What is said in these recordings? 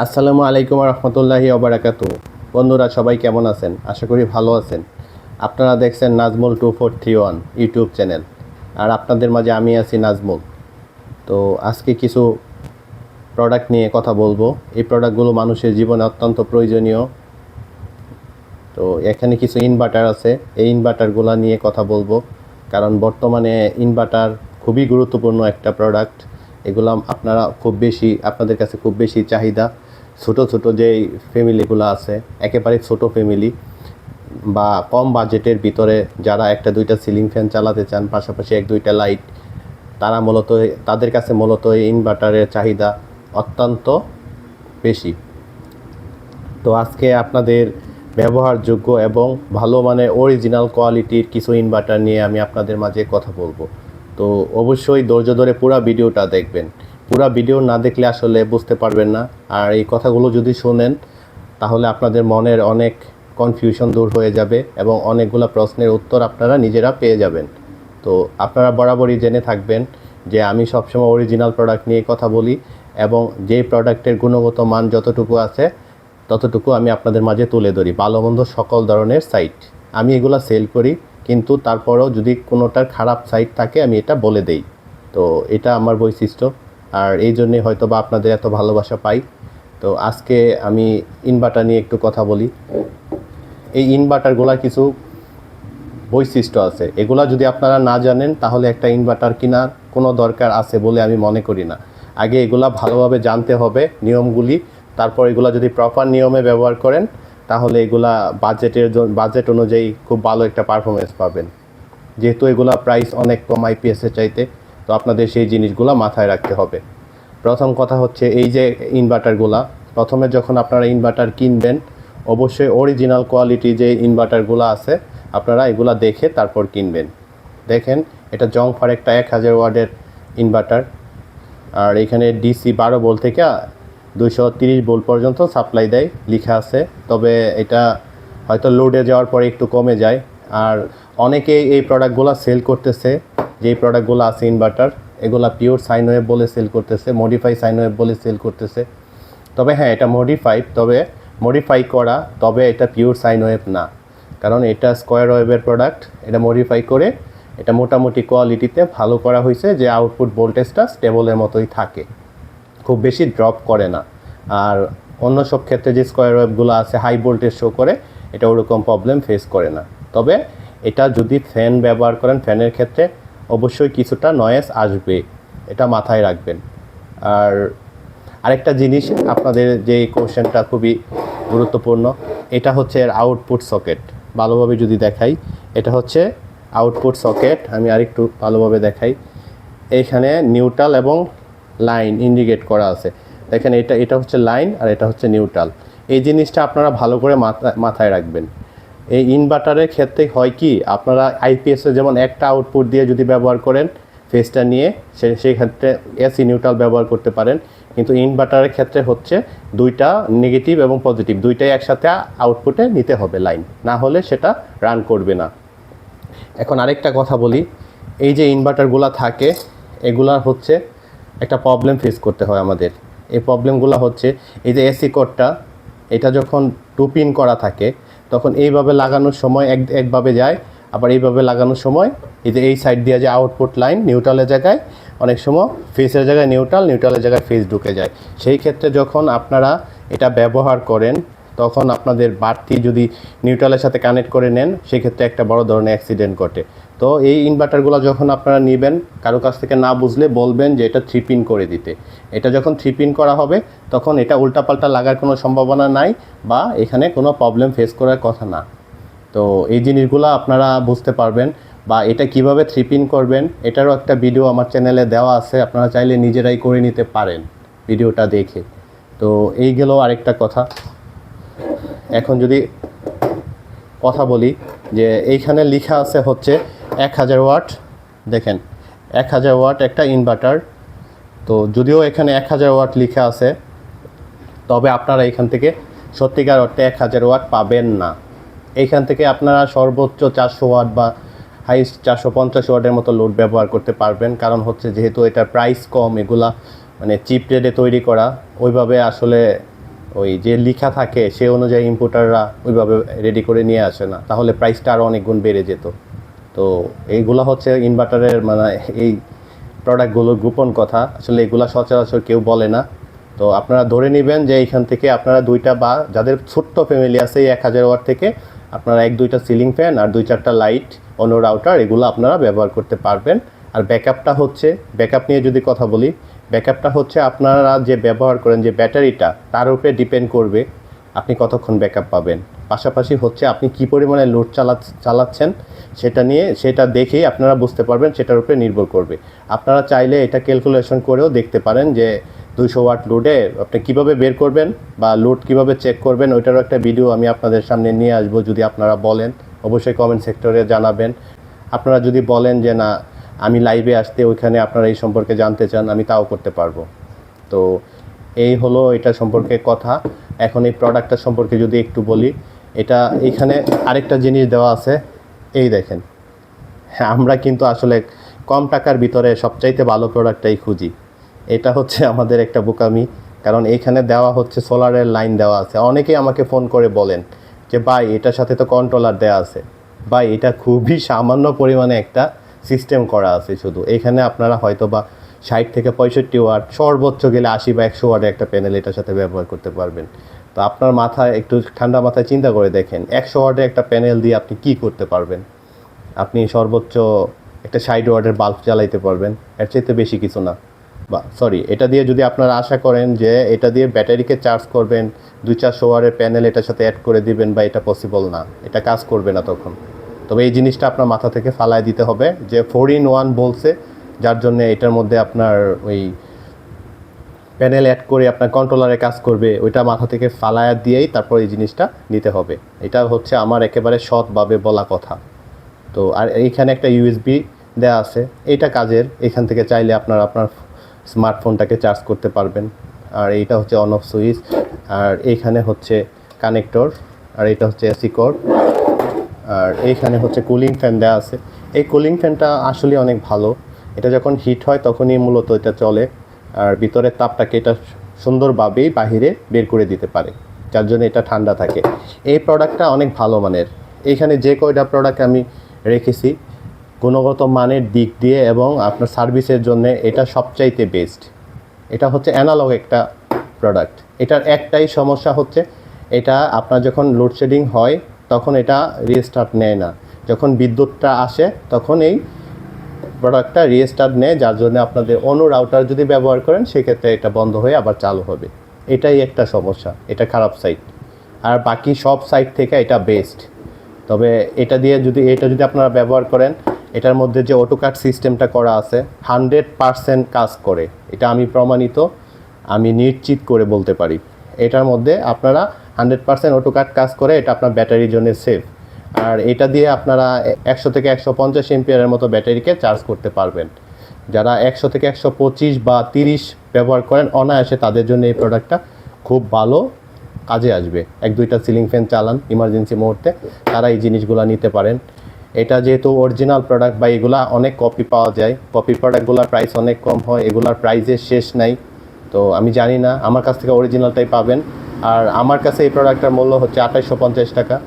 আসসালামু আলাইকুম রহমতুল্লাহি অবরাকাত বন্ধুরা, সবাই কেমন আছেন? আশা করি ভালো আছেন। আপনারা দেখছেন Nazmul two four three one YouTube channel. আর আপনাদের মাঝে আমি আছি নাজমুল। তো আজকে কিছু প্রোডাক্ট নিয়ে কথা বলব। এই প্রোডাক্টগুলো মানুষের জীবনে অত্যন্ত প্রয়োজনীয়। তো এখানে কিছু ইনভার্টার আছে। এই ইনভার্টারগুলো নিয়ে কথা বলব। কারণ বর্তমানে ইনভার্টার খুবই গুরুত্বপূর্ণ একটা প্রোডাক্ট এগুলো আপনারা খুব বেশি, আপনাদের কাছে খুব বেশি চাহিদা। ছোট ছোট যেই ফ্যামিলিগুলো আছে, একেবারে ছোট ফ্যামিলি বা কম বাজেটের ভিতরে যারা একটা দুইটা সিলিং ফ্যান চালাতে চান, পাশাপাশি এক দুইটা লাইট তারা মূলত তাদের কাছে মূলত ইনভার্টারের চাহিদা অত্যন্ত বেশি। তো আজকে আপনাদের ব্যবহারযোগ্য এবং ভালো মানে অরিজিনাল কোয়ালিটির কিছু ইনভার্টার নিয়ে আমি আপনাদের মাঝে কথা বলব। তো অবশ্যই ধৈর্য ধরে পুরো ভিডিওটা দেখবেন। পুরো ভিডিও না দেখলে আসলে বুঝতে পারবেন না। আর এই কথাগুলো যদি শোনেন, তাহলে আপনাদের মনের অনেক কনফিউশন দূর হয়ে যাবে এবং অনেকগুলো প্রশ্নের উত্তর আপনারা নিজেরা পেয়ে যাবেন। তো আপনারা বরাবরই জেনে থাকবেন যে আমি সবসময় অরিজিনাল প্রোডাক্ট নিয়ে কথা বলি এবং যেই প্রোডাক্টের গুণগত মান যতটুকু আছে, ততটুকু আমি আপনাদের মাঝে তুলে ধরি। ভালো মন্দ সকল ধরনের সাইট আমি এগুলো সেল করি, কিন্তু তারপরেও যদি কোনোটার খারাপ সাইট থাকে, আমি এটা বলে দেই। তো এটা আমার বৈশিষ্ট্য। আর এই জন্যে হয়তো বা আপনাদের এত ভালোবাসা পাই। তো আজকে আমি ইনভার্টার নিয়ে একটু কথা বলি। এই ইনভার্টারগুলা কিছু বৈশিষ্ট্য আছে। এগুলা যদি আপনারা না জানেন, তাহলে একটা ইনভার্টার কেনার কোনো দরকার আছে বলে আমি মনে করি না। আগে এগুলা ভালোভাবে জানতে হবে নিয়মগুলি। তারপর এগুলা যদি প্রপার নিয়মে ব্যবহার করেন, তাহলে এগুলা বাজেটের বাজেট অনুযায়ী খুব ভালো একটা পারফরমেন্স পাবেন। যেহেতু এগুলা প্রাইস অনেক কম আইপিএসের চাইতে। তো আপনাদের সেই জিনিসগুলো মাথায় রাখতে হবে। প্রথম কথা হচ্ছে এই যে ইনভার্টারগুলা প্রথমে যখন আপনারা ইনভার্টার কিনবেন, অবশ্যই অরিজিনাল কোয়ালিটি যে ইনভার্টারগুলো আছে, আপনারা এগুলা দেখে তারপর কিনবেন। দেখেন, এটা জংফার একটা এক হাজার ওয়ার্ডের ইনভার্টার আর এখানে ডিসি বারো বোল থেকে দুশো তিরিশ বোল পর্যন্ত সাপ্লাই দেয়, লেখা আছে। তবে এটা হয়তো লোডে যাওয়ার পরে একটু কমে যায়। আর অনেকে এই প্রোডাক্টগুলো সেল করতেছে। যেই প্রোডাক্টগুলো আছে ইনভার্টার এগুলা পিওর সাইন বলে সেল করতেছে মডিফাই সাইন বলে সেল করতেছে। তবে হ্যাঁ এটা মডিফাই তবে মডিফাই করা, তবে এটা পিওর সাইন না। কারণ এটা স্কোয়ার ওয়েভের প্রোডাক্ট এটা মডিফাই করে এটা মোটামুটি কোয়ালিটিতে ভালো করা হয়েছে যে আউটপুট ভোল্টেজটা স্টেবলের মতোই থাকে। খুব বেশি ড্রপ করে না। আর অন্য সব ক্ষেত্রে যে স্কোয়ার ওয়েভগুলো আছে হাই ভোল্টেজ শো করে, এটা ওরকম প্রবলেম ফেস করে না। তবে এটা যদি ফ্যান ব্যবহার করেন ফ্যানের ক্ষেত্রে অবশ্যই কিছুটা নয়েস আসবে, এটা মাথায় রাখবেন। আর আরেকটা জিনিস, আপনাদের যে কোশ্চেনটা খুবই গুরুত্বপূর্ণ, এটা হচ্ছে এর আউটপুট সকেট ভালোভাবে যদি দেখাই, এটা হচ্ছে আউটপুট সকেট আমি আরেকটু ভালোভাবে দেখাই। এইখানে নিউট্রাল এবং লাইন ইন্ডিকেট করা আছে। দেখেন এটা এটা হচ্ছে লাইন আর এটা হচ্ছে নিউট্রাল এই জিনিসটা আপনারা ভালো করে মাথা- মাথায় রাখবেন। এই ইনভার্টারের ক্ষেত্রে হয় কি? আপনারা আইপিএসে যেমন একটা আউটপুট দিয়ে যদি ব্যবহার করেন ফেসটা নিয়ে, সে, সেই ক্ষেত্রে এসি নিউট্রাল ব্যবহার করতে পারেন। কিন্তু ইনভার্টারের ক্ষেত্রে হচ্ছে দুইটা নেগেটিভ এবং পজিটিভ দুইটাই একসাথে আউটপুটে নিতে হবে লাইন না হলে সেটা রান করবে না। এখন আরেকটা কথা বলি, এই যে ইনভার্টারগুলো থাকে এগুলার হচ্ছে একটা প্রবলেম ফেস করতে হয় আমাদের। এই প্রবলেমগুলো হচ্ছে, এই যে এসি কোডটা এটা যখন টু পিন করা থাকে তখন এইভাবে লাগানোর সময় এক, একভাবে যায়, আবার এইভাবে লাগানোর সময় এই যে এই সাইড দিয়ে যে আউটপুট লাইন নিউট্রালের জায়গায়, অনেক সময় ফেসের জায়গায় নিউট্রাল নিউট্রালের জায়গায় ফেস ঢুকে যায়। সেই ক্ষেত্রে যখন আপনারা এটা ব্যবহার করেন, তখন আপনাদের বাড়তি যদি নিউট্রালের সাথে কানেক্ট করে নেন, সেক্ষেত্রে একটা বড় ধরনের অ্যাক্সিডেন্ট ঘটে। তো এই ইনভার্টারগুলো যখন আপনারা নেবেন, কারও কাছ থেকে না বুঝলে বলবেন যে এটা থ্রি পিন করে দিতে। এটা যখন থ্রি পিন করা হবে, তখন এটা উল্টাপাল্টা লাগার কোনো সম্ভাবনা নাই বা এখানে কোনো প্রবলেম ফেস করার কথা না। তো এই জিনিসগুলো আপনারা বুঝতে পারবেন বা এটা কীভাবে থ্রি পিন করবেন, এটারও একটা ভিডিও আমার চ্যানেলে দেওয়া আছে, আপনারা চাইলে নিজেরাই করে নিতে পারেন ভিডিওটা দেখে। তো এই গেল আরেকটা কথা। এখন যদি কথা বলি, যে এইখানে লেখা আছে হচ্ছে এক হাজার ওয়াট। দেখেন, এক হাজার ওয়াট একটা ইনভার্টার তো যদিও এখানে এক হাজার ওয়াট লেখা আছে, তবে আপনারা এখান থেকে সত্যিকার অর্থে এক হাজার ওয়াট পাবেন না। এইখান থেকে আপনারা সর্বোচ্চ চারশো ওয়াট বা হাইস্ট চারশো পঞ্চাশ ওয়াটের মতো লোড ব্যবহার করতে পারবেন। কারণ হচ্ছে যেহেতু এটার প্রাইস কম, এগুলা মানে চিপ রেটে তৈরি করা, ওইভাবে আসলে ওই যে লেখা থাকে সে অনুযায়ী ইম্পোর্টাররা ওইভাবে রেডি করে নিয়ে আসে না। তাহলে প্রাইসটা আরও অনেক গুণ বেড়ে যেত। তো এইগুলো হচ্ছে ইনভার্টারের মানে এই প্রোডাক্টগুলোর গোপন কথা। আসলে এগুলা সচরাচর কেউ বলে না। তো আপনারা ধরে নেবেন যে এইখান থেকে আপনারা দুইটা বা যাদের ছোট্ট ফ্যামিলি আছে এই এক হাজার ওয়াট থেকে, আপনারা এক দুইটা সিলিং ফ্যান আর দুই চারটা লাইট অন্য রাউটার এগুলো আপনারা ব্যবহার করতে পারবেন। আর ব্যাকআপটা হচ্ছে ব্যাকআপ নিয়ে যদি কথা বলি ব্যাকআপটা হচ্ছে আপনারা যে ব্যবহার করেন যে ব্যাটারিটা, তার উপরে ডিপেন্ড করবে আপনি কতক্ষণ ব্যাকআপ পাবেন। পাশাপাশি হচ্ছে আপনি কি পরিমাণে লোড চালা চালাচ্ছেন সেটা নিয়ে, সেটা দেখেই আপনারা বুঝতে পারবেন সেটার উপরে নির্ভর করবে। আপনারা চাইলে এটা ক্যালকুলেশন করেও দেখতে পারেন যে দুইশো ওয়াট লোডে আপনি কীভাবে বের করবেন বা লোড কীভাবে চেক করবেন, ওইটারও একটা ভিডিও আমি আপনাদের সামনে নিয়ে আসব যদি আপনারা বলেন। অবশ্যই কমেন্ট সেক্টরে জানাবেন। আপনারা যদি বলেন যে, না, আমি লাইভে আসতে ওইখানে আপনারা এই সম্পর্কে জানতে চান, আমি তাও করতে পারব। তো এই হলো এটা সম্পর্কে কথা। এখন এই প্রোডাক্টটা সম্পর্কে যদি একটু বলি এটা এখানে আরেকটা জিনিস দেওয়া আছে, এই দেখেন। হ্যাঁ আমরা কিন্তু আসলে কম টাকার ভিতরে সবচাইতে ভালো প্রোডাক্টটাই খুঁজি। এটা হচ্ছে আমাদের একটা বোকামি, কারণ এখানে দেওয়া হচ্ছে সোলারের লাইন দেওয়া আছে। অনেকেই আমাকে ফোন করে বলেন যে, ভাই, এটার সাথে তো কন্ট্রোলার দেওয়া আছে। ভাই, এটা খুবই সামান্য পরিমাণে একটা সিস্টেম করা আছে শুধু। এখানে আপনারা হয়তো বা ষাট থেকে পঁয়ষট্টি ওয়াট, সর্বোচ্চ গেলে আশি বা একশো ওয়াটের একটা প্যানেল এটার সাথে ব্যবহার করতে পারবেন। তো আপনার মাথায় একটু ঠান্ডা মাথায় চিন্তা করে দেখেন। একশো ওয়াটের একটা প্যানেল দিয়ে আপনি কি করতে পারবেন? আপনি সর্বোচ্চ একটা ষাট ওয়ার্ডের বাল্ব জ্বালাইতে পারবেন। এর চাইতে বেশি কিছু না। বা সরি এটা দিয়ে যদি আপনারা আশা করেন যে এটা দিয়ে ব্যাটারিকে চার্জ করবেন, দুই চারশো ওয়ারের প্যানেল এটার সাথে অ্যাড করে দিবেন বা এটা পসিবল না। এটা কাজ করবে না তখন। তবে এই জিনিসটা আপনার মাথা থেকে ফালায় দিতে হবে যে ফোর ইন ওয়ান বলছে, যার জন্য এটার মধ্যে আপনার ওই প্যানেল অ্যাড করে আপনার কন্ট্রোলারে কাজ করবে, ওইটা মাথা থেকে ফালায়া দিয়েই তারপর এই জিনিসটা নিতে হবে। এটা হচ্ছে আমার একেবারে সৎভাবে বলা কথা। তো আর এইখানে একটা ইউএসবি দেওয়া আছে। এইটা কাজের, এখান থেকে চাইলে আপনার আপনার স্মার্টফোনটাকে চার্জ করতে পারবেন। আর এইটা হচ্ছে অন অফ সুইচ আর এইখানে হচ্ছে কানেক্টর আর এটা হচ্ছে এসি কোড আর এইখানে হচ্ছে কুলিং ফ্যান দেওয়া আছে। এই কুলিং ফ্যানটা আসলে অনেক ভালো। এটা যখন হিট হয় তখনই মূলত এটা চলে। আর ভিতরের তাপটাকে এটা সুন্দরভাবেই বাহিরে বের করে দিতে পারে, যার জন্য এটা ঠান্ডা থাকে। এই প্রোডাক্টটা অনেক ভালো মানের। এইখানে যে কয়টা প্রোডাক্ট আমি রেখেছি, গুণগত মানের দিক দিয়ে এবং আপনার সার্ভিসের জন্য এটা সবচাইতে বেস্ট। এটা হচ্ছে অ্যানালগ একটা প্রোডাক্ট। এটার একটাই সমস্যা হচ্ছে, এটা আপনার যখন লোডশেডিং হয়, তখন এটা রিস্টার্ট নেয় না। যখন বিদ্যুৎটা আসে, তখন এই প্রোডাক্টটা রিস্টার্ট নেয়, যার জন্য আপনাদের অন্য রাউটার যদি ব্যবহার করেন, সেক্ষেত্রে এটা বন্ধ হয়ে আবার চালু হবে। এটাই একটা সমস্যা, এটা খারাপ সাইট আর বাকি সব সাইট থেকে এটা বেস্ট তবে এটা দিয়ে যদি, এটা যদি আপনারা ব্যবহার করেন, এটার মধ্যে যে অটোকাট সিস্টেমটা করা আছে হান্ড্রেড পারসেন্ট কাজ করে। এটা আমি প্রমাণিত, আমি নিশ্চিত করে বলতে পারি। এটার মধ্যে আপনারা হান্ড্রেড পারসেন্ট অটোকাট কাজ করে, এটা আপনার ব্যাটারির জন্য সেফ আর এটা দিয়ে আপনারা একশো থেকে একশো পঞ্চাশ এমপিয়ারের মতো ব্যাটারিকে চার্জ করতে পারবেন। যারা একশো থেকে একশো পঁচিশ বা তিরিশ ব্যবহার করেন, অনায়াসে তাদের জন্য এই প্রোডাক্টটা খুব ভালো কাজে আসবে। এক, দুইটা সিলিং ফ্যান চালান ইমার্জেন্সি মুহূর্তে, তারা এই জিনিসগুলো নিতে পারেন। এটা যেহেতু অরিজিনাল প্রোডাক্ট বা এগুলা অনেক কপি পাওয়া যায় কপি প্রোডাক্টগুলোর প্রাইস অনেক কম হয়, এগুলার প্রাইসের শেষ নাই। তো আমি জানি না, আমার কাছ থেকে অরিজিনালটাই পাবেন। আর আমার কাছে এই প্রোডাক্টটার মূল্য হচ্ছে আঠাইশশো পঞ্চাশ টাকা।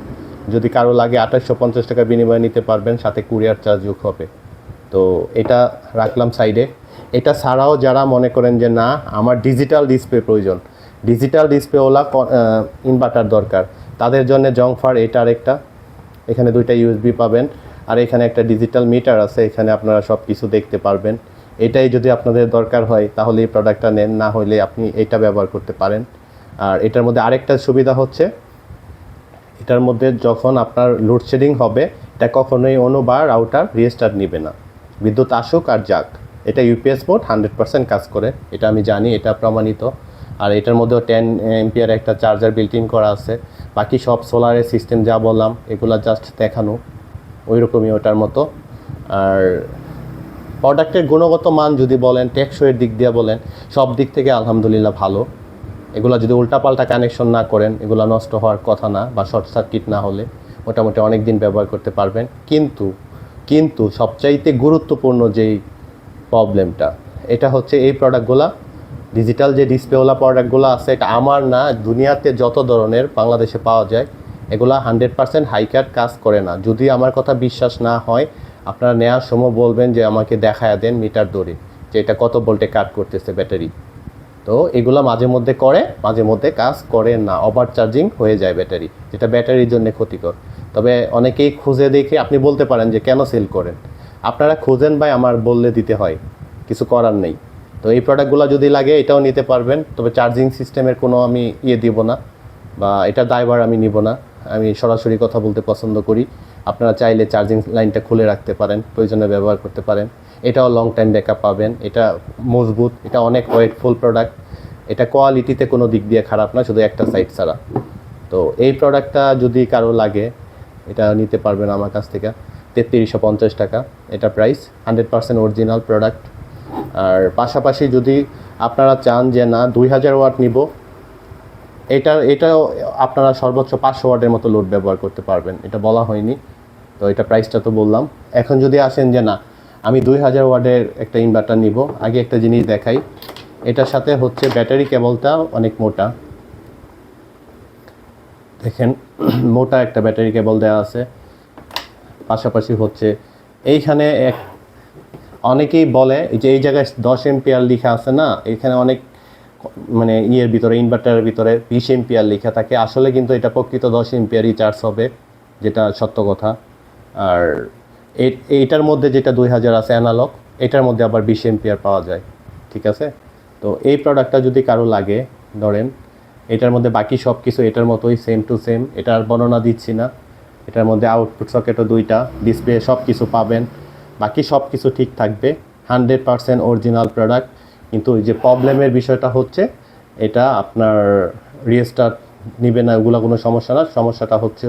যদি কারও লাগে আঠাশশো পঞ্চাশ টাকা বিনিময়ে নিতে পারবেন, সাথে কুরিয়ার চার্জ যোগ হবে। তো এটা রাখলাম সাইডে এটা ছাড়াও যারা মনে করেন যে, না, আমার ডিজিটাল ডিসপ্লে প্রয়োজন। ডিজিটাল ডিসপ্লেওয়ালা ইনভার্টার দরকার। তাদের জন্য জংফার এটার একটা এখানে দুইটা ইউএসবি পাবেন। আর এখানে একটা ডিজিটাল মিটার আছে, এখানে আপনারা সব কিছু দেখতে পারবেন। এটাই যদি আপনাদের দরকার হয়, তাহলে এই প্রোডাক্টটা নেন। না হলে আপনি এটা ব্যবহার করতে পারেন। আর এটার মধ্যে আরেকটা সুবিধা হচ্ছে এটার মধ্যে যখন আপনার লোডশেডিং হবে, এটা কখনোই অন্য বা রাউটার রিস্টার্ট নেবে না। বিদ্যুৎ আসুক আর যাক, এটা ইউপিএস বোর্ড হান্ড্রেড পার্সেন্ট কাজ করে, এটা আমি জানি, এটা প্রমাণিত। আর এটার মধ্যেও টেন এমপিয়ার একটা চার্জার বিল্ট ইন করা আছে। বাকি সব সোলারের সিস্টেম যা বললাম, এগুলা জাস্ট দেখানো। ওই রকমই ওটার মতো। আর প্রোডাক্টের গুণগত মান যদি বলেন টেকসইয়ের দিক দিয়ে বলেন, সব দিক থেকে আলহামদুলিল্লাহ ভালো। এগুলা যদি উল্টাপাল্টা কানেকশন না করেন, এগুলো নষ্ট হওয়ার কথা না বা শর্ট সার্কিট না হলে মোটামুটি অনেক দিন ব্যবহার করতে পারবেন। কিন্তু কিন্তু সবচাইতে গুরুত্বপূর্ণ যেই প্রবলেমটা এটা হচ্ছে এই প্রোডাক্টগুলা ডিজিটাল যে ডিসপ্লেওয়ালা প্রোডাক্টগুলো আছে, এটা আমার না, দুনিয়াতে যত ধরনের বাংলাদেশে পাওয়া যায়, এগুলা হান্ড্রেড পার্সেন্ট হাইকার কাজ করে না। যদি আমার কথা বিশ্বাস না হয়, আপনারা নেওয়ার সময় বলবেন যে আমাকে দেখায় দেন মিটার দৌড়ে, যে এটা কত ভোল্টে কাট করতেছে ব্যাটারি। তো এগুলো মাঝে মধ্যে করে, মাঝে মধ্যে কাজ করে না। ওভার চার্জিং হয়ে যায় ব্যাটারি যেটা ব্যাটারির জন্য ক্ষতিকর। তবে অনেকেই খুঁজে দেখে আপনি বলতে পারেন যে, কেন সেল করেন? আপনারা খুঁজেন ভাই, আমার বললে দিতে হয়, কিছু করার নেই। তো এই প্রোডাক্টগুলো যদি লাগে, এটাও নিতে পারবেন। তবে চার্জিং সিস্টেমের কোনো আমি ইয়ে দিব না, বা এটা দায়ভার আমি নিব না। আমি সরাসরি কথা বলতে পছন্দ করি। আপনারা চাইলে চার্জিং লাইনটা খুলে রাখতে পারেন, প্রয়োজনে ব্যবহার করতে পারেন। এটাও লং টাইম ব্যাকআপ পাবেন। এটা মজবুত, এটা অনেক ওয়েটফুল প্রোডাক্ট এটা কোয়ালিটিতে কোনো দিক দিয়ে খারাপ না, শুধু একটা সাইড ছাড়া। তো এই প্রোডাক্টটা যদি কারও লাগে, এটা নিতে পারবেন আমার কাছ থেকে। তেত্রিশশো পঞ্চাশ টাকা, এটা price hundred percent original product আর পাশাপাশি যদি আপনারা চান যে না, দুই হাজার ওয়াট নিব, এটা, এটাও আপনারা সর্বোচ্চ পাঁচশো ওয়াটের মতো লোড ব্যবহার করতে পারবেন। এটা বলা হয়নি, তো এটা প্রাইসটা তো বললাম। এখন যদি আসেন যে না আমি দুই হাজার ওয়ার্ডের একটা ইনভার্টার নিব। আগে একটা জিনিস দেখাই। এটার সাথে হচ্ছে ব্যাটারি কেবলটা অনেক মোটা। দেখেন, মোটা একটা ব্যাটারি কেবল দেওয়া আছে। পাশাপাশি হচ্ছে, এইখানে এক, অনেকেই বলে যে এই জায়গায় দশ এমপিআর লেখা আছে না, এখানে অনেক মানে ইয়ের ভিতরে ইনভার্টারের ভিতরে বিশ এমপিআর লেখা থাকে। আসলে কিন্তু এটা প্রকৃত দশ এমপিআরই চার্জ হবে, যেটা সত্য কথা। আর এইটার মধ্যে যেটা দুই হাজার আছে অ্যানালগ এটার মধ্যে আবার বিশ এমপিআর পাওয়া যায়, ঠিক আছে? তো এই প্রোডাক্টটা যদি কারও লাগে, ধরেন, এটার মধ্যে বাকি সব কিছু এটার মতোই সেম টু সেম এটার বর্ণনা দিচ্ছি না। এটার মধ্যে আউটপুট সকেটও দুইটা ডিসপ্লে সব কিছু পাবেন। বাকি সব কিছু ঠিক থাকবে হান্ড্রেড পারসেন্ট অরিজিনাল প্রোডাক্ট কিন্তু ওই যে প্রবলেমের বিষয়টা হচ্ছে, এটা আপনার রিস্টার্ট নিবে না, ওগুলো কোনো সমস্যা না। সমস্যাটা হচ্ছে,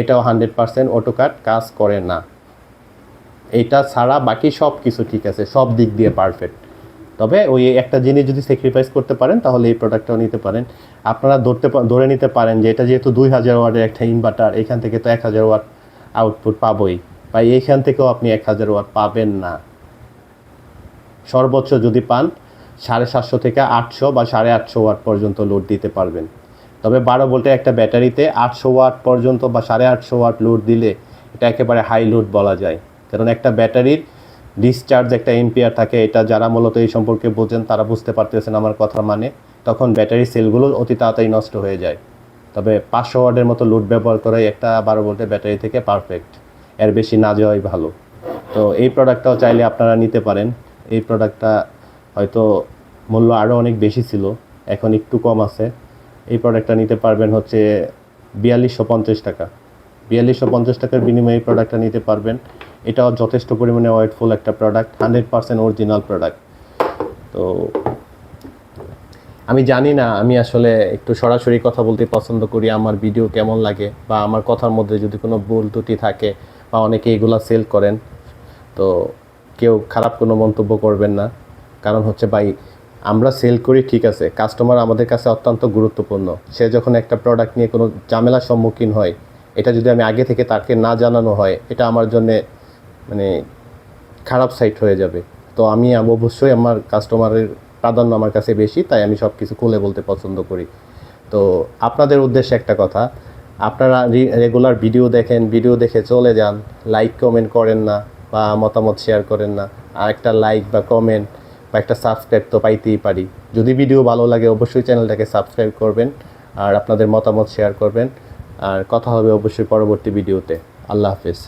এটাও হান্ড্রেড পারসেন্ট অটোকাট কাজ করে না। এটা ছাড়া বাকি সব কিছু ঠিক আছে, সব দিক দিয়ে পারফেক্ট তবে ওই একটা জিনিস যদি স্যাক্রিফাইস করতে পারেন, তাহলে এই প্রোডাক্টটাও নিতে পারেন। আপনারা ধরতে ধরে নিতে পারেন যে এটা যেহেতু দুই হাজার ওয়াটের একটা ইনভার্টার এখান থেকে তো এক হাজার ওয়াট আউটপুট পাবই। বা এইখান থেকেও আপনি এক হাজার ওয়াট পাবেন না। সর্বোচ্চ যদি পান, সাড়ে সাতশো থেকে আটশো বা সাড়ে আটশো ওয়াট পর্যন্ত লোড দিতে পারবেন। তবে বারো ভোল্টের একটা ব্যাটারিতে আটশো ওয়াট পর্যন্ত বা সাড়ে আটশো ওয়াট লোড দিলে এটা একেবারে হাই লোড বলা যায়। কারণ একটা ব্যাটারির ডিসচার্জ একটা এম্পিয়ার থাকে, এটা যারা মূলত এই সম্পর্কে বোঝেন তারা বুঝতে পারতেছেন আমার কথা মানে। তখন ব্যাটারি সেলগুলো অতি তাড়াতাড়ি নষ্ট হয়ে যায়। তবে পাঁচশো ওয়ার্ডের মতো লোড ব্যবহার করাই একটা বারো ভোল্টের ব্যাটারি থেকে পারফেক্ট এর বেশি না যাওয়াই ভালো। তো এই প্রোডাক্টটাও চাইলে আপনারা নিতে পারেন। এই প্রোডাক্টটা হয়তো মূল্য আরও অনেক বেশি ছিল, এখন একটু কম আছে। এই প্রোডাক্টটা নিতে পারবেন হচ্ছে বিয়াল্লিশশো পঞ্চাশ টাকা। বিয়াল্লিশশো পঞ্চাশ টাকার বিনিময়ে এই প্রোডাক্টটা নিতে পারবেন। এটাও যথেষ্ট পরিমাণে ওয়েটফুল একটা product hundred percent original product তো আমি জানি না, আমি আসলে একটু সরাসরি কথা বলতে পছন্দ করি, আমার ভিডিও কেমন লাগে বা আমার কথার মধ্যে যদি কোনো ভুল ত্রুটি থাকে বা অনেকে এগুলা সেল করেন, তো কেউ খারাপ কোনো মন্তব্য করবেন না। কারণ হচ্ছে ভাই, আমরা সেল করি ঠিক আছে কাস্টমার আমাদের কাছে অত্যন্ত গুরুত্বপূর্ণ। সে যখন একটা প্রোডাক্ট নিয়ে কোনো ঝামেলার সম্মুখীন হয়, এটা যদি আমি আগে থেকে তাকে না জানানো হয়, এটা আমার জন্যে মানে খারাপ সাইট হয়ে যাবে। তো আমি অবশ্যই আমার কাস্টমারের প্রাধান্য আমার কাছে বেশি, তাই আমি সব কিছু খুলে বলতে পছন্দ করি। তো আপনাদের উদ্দেশ্যে একটা কথা, আপনারা রেগুলার ভিডিও দেখেন ভিডিও দেখে চলে যান লাইক কমেন্ট করেন না বা মতামত শেয়ার করেন না আর একটা লাইক বা কমেন্ট বা একটা সাবস্ক্রাইব তো পাইতেই পারি। যদি ভিডিও ভালো লাগে, অবশ্যই চ্যানেলটাকে সাবস্ক্রাইব করবেন আর আপনাদের মতামত শেয়ার করবেন। আর কথা হবে অবশ্যই পরবর্তী ভিডিওতে আল্লাহ হাফেজ।